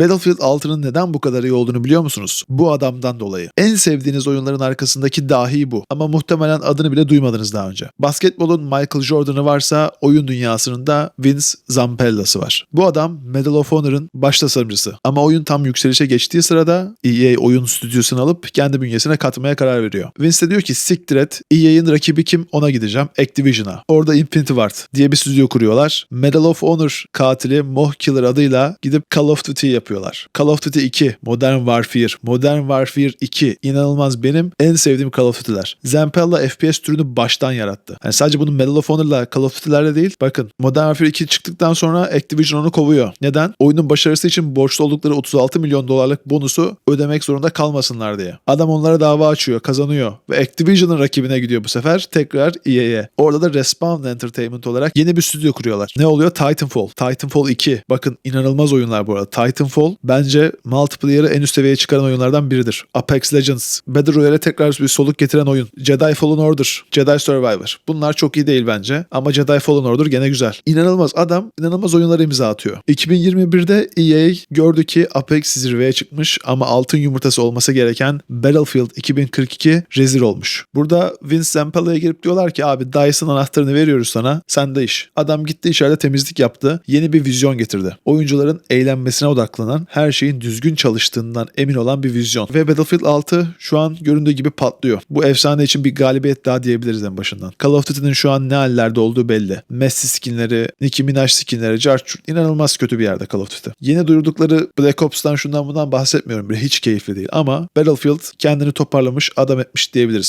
Battlefield 6'nın neden bu kadar iyi olduğunu biliyor musunuz? Bu adamdan dolayı. En sevdiğiniz oyunların arkasındaki dahi bu. Ama muhtemelen adını bile duymadınız daha önce. Basketbolun Michael Jordan'ı varsa oyun dünyasının da Vince Zampella'sı var. Bu adam Medal of Honor'ın baş tasarımcısı. Ama oyun tam yükselişe geçtiği sırada EA oyun stüdyosunu alıp kendi bünyesine katmaya karar veriyor. Vince de diyor ki siktir et. EA'in rakibi kim ona gideceğim. Activision'a. Orada Infinity Ward diye bir stüdyo kuruyorlar. Medal of Honor katili Moh Killer adıyla gidip Call of Duty yapıyorlar. Call of Duty 2, Modern Warfare, Modern Warfare 2 inanılmaz benim en sevdiğim Call of Duty'ler. Zampella FPS türünü baştan yarattı. Yani sadece bunun Medal of Honor'la Call of Duty'lerle değil. Bakın Modern Warfare 2 çıktıktan sonra Activision onu kovuyor. Neden? Oyunun başarısı için borçlu oldukları 36 milyon dolarlık bonusu ödemek zorunda kalmasınlar diye. Adam onlara dava açıyor, kazanıyor ve Activision'ın rakibine gidiyor bu sefer tekrar EA'ye. Orada da Respawn Entertainment olarak yeni bir stüdyo kuruyorlar. Ne oluyor? Titanfall. Titanfall 2. Bakın inanılmaz oyunlar bu arada. Titanfall bence multiplayer'ı en üst seviyeye çıkaran oyunlardan biridir. Apex Legends. Battle Royale'e tekrar bir soluk getiren oyun. Jedi Fallen Order. Jedi Survivor. Bunlar çok iyi değil bence. Ama Jedi Fallen Order gene güzel. İnanılmaz adam inanılmaz oyunlara imza atıyor. 2021'de EA gördü ki Apex zirveye çıkmış ama altın yumurtası olması gereken Battlefield 2042 rezil olmuş. Burada Vince Zampella'ya girip diyorlar ki abi DICE'ın anahtarını veriyoruz sana. Sen de iş. Adam gitti içeride temizlik yaptı. Yeni bir vizyon getirdi. Oyuncuların eğlenmesine odaklanan, her şeyin düzgün çalıştığından emin olan bir vizyon. Ve Battlefield 6 şu an göründüğü gibi patlıyor. Bu efsane için bir galibiyet daha diyebiliriz en başından. Call of Duty'nin şu an ne hallerde olduğu belli. Messi skinleri, Nicki Minaj skinleri, Jarchurt inanılmaz kötü bir yerde Call of Duty. Yeni duyurdukları Black Ops'tan şundan bundan bahsetmiyorum bile. Hiç keyifli değil. Ama Battlefield kendini toparlamış, adam etmiş diyebiliriz.